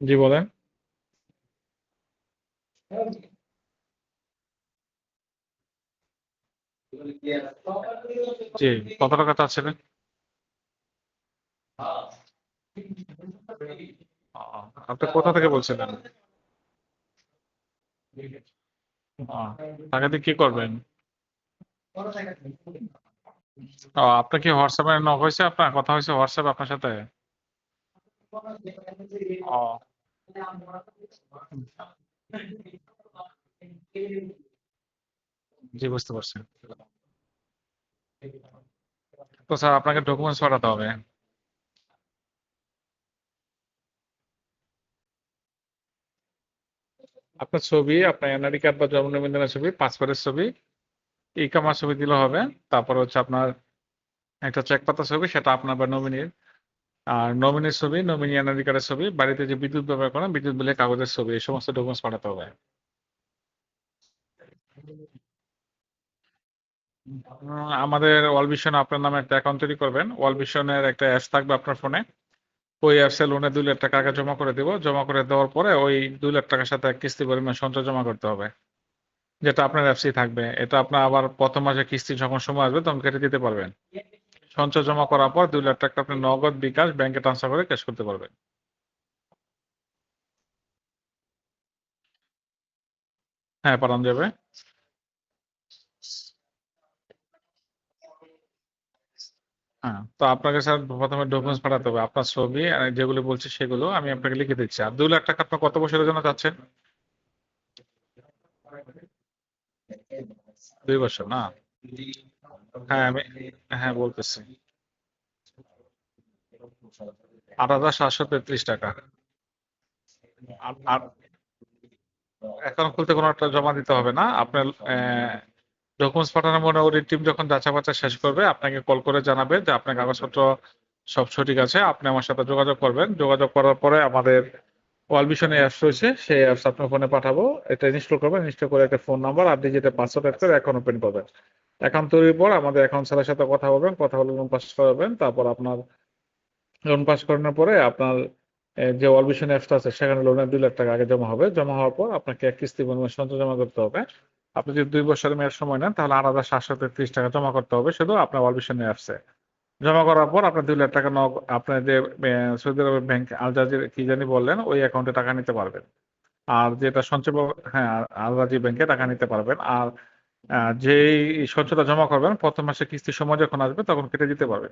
জি, বলেন। জি, কত টাকা চাচ্ছিলেন? আপনি কোথা থেকে বলছিলেন? টাকা দিয়ে কি করবেন? আপনার কি হোয়াটসঅ্যাপে নক হয়েছে আপনার? কথা হয়েছে হোয়াটসঅ্যাপ আপনার সাথে? ও বুঝতে পারছি। তো স্যার, আপনাকে ডকুমেন্টস পাঠাতে হবে। আপনার ছবি, আপনার এনআইডি কার্ড বা জন্ম নিবন্ধনের ছবি পাসপোর্টের ছবি ই কামার ছবি দিলে হবে। তারপর হচ্ছে আপনার একটা চেক পাতা ছবি, সেটা আপনার বা নমিনির আর নমিনির ছবি নমিনি কার্ডের ছবি, বাড়িতে যে বিদ্যুৎ ব্যবহার করেন বিদ্যুৎ বিলের কাগজের ছবি, এই সমস্ত ডকুমেন্টস পাঠাতে হবে। আমাদের ওয়াল ভিশন আপনার নামে একটা অ্যাকাউন্ট তৈরি করবেন। ওয়াল ভিশনের একটা অ্যাপস থাকবে আপনার ফোনে। ওই অ্যাপসে লোনে দুই লাখ টাকা আগে জমা করে দিব। জমা করে দেওয়ার পরে ওই দুই লাখ টাকার সাথে এক কিস্তি পরিমাণ সঞ্চয় জমা করতে হবে। যেটা আপনার অ্যাপসেই থাকবে। এটা আপনার আবার প্রথম মাসে কিস্তি যখন সময় আসবে, তখন কেটে দিতে পারবেন। সঞ্চয় জমা করার পর দুই লাখ টাকা আপনি নগদ বিকাশ ব্যাংকে ট্রান্সফার করে ক্যাশ করতে পারবেন। হ্যাঁ পাঠানো যাবে। হ্যাঁ তো আপনাকে স্যার প্রথমে ডকুমেন্টস পাঠাতে হবে। আপনার ছবি যেগুলো বলছি সেগুলো আমি আপনাকে লিখে দিচ্ছি। আর দুই লাখ টাকা আপনার কত বছরের জন্য চাচ্ছেন? দুই বছর, না? হ্যাঁ আমি হ্যাঁ বলতেছি। আট হাজার সাতশো তেত্রিশ টাকা। আর খুলতে কোনো একটা জমা দিতে হবে না। আপনার ডকুমেন্টস পাঠানোর মনে ওই টিম যখন যাচা বাচা শেষ করবে, আপনাকে কল করে জানাবে যে আপনার কাগজপত্র সব সঠিক আছে। আপনি আমার সাথে যোগাযোগ করবেন। যোগাযোগ করার পরে আমাদের ওয়াল ভিশনে অ্যাপস রয়েছে, সেই অ্যাপস আপনার ফোনে পাঠাবো। এটা ইনস্টল করবেন ইনস্টল করে একটা ফোন নাম্বার আপনি যেটা পাসওয়ার্ড অ্যাড করে অ্যাকাউন্ট ওপেন করবেন। অ্যাকাউন্ট তৈরির পর আমাদের অ্যাকাউন্ট স্যারের সাথে কথা বলবেন, কথা বলে লোন পাস করাবেন, তারপর আপনার লোন পাস করানোর পরে আপনার যে ওয়াল ভিশন অ্যাপসটা আছে, সেখানে লোনের দুই লাখ টাকা আগে জমা হবে, জমা হওয়ার পর আপনাকে এক কিস্তি পরিমাণ সঞ্চয় জমা করতে হবে। আপনি যদি দুই বছরের মেয়াদ সময় নেন, তাহলে আট হাজার সাতশো তেত্রিশ টাকা জমা করতে হবে শুধু আপনার ওয়াল ভিশন অ্যাপসে জমা করার পর আপনার দুই লাখ টাকা নগ আপনার যে সৌদি আরবের ব্যাংক আলজাজির কি জানি বললেন, ওই অ্যাকাউন্টে টাকা নিতে পারবেন। আর যেটা সঞ্চয় হ্যাঁ আলজাজি ব্যাংকে টাকা নিতে পারবেন। আর যে সঞ্চয়টা জমা করবেন, প্রথম মাসে কিস্তির সময় যখন আসবে, তখন কেটে দিতে পারবে।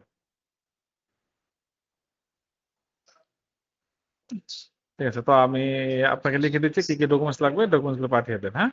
ঠিক আছে, তো আমি আপনাকে লিখে দিচ্ছি কি কি ডকুমেন্টস লাগবে ডকুমেন্টসগুলো পাঠিয়ে দেন হ্যাঁ?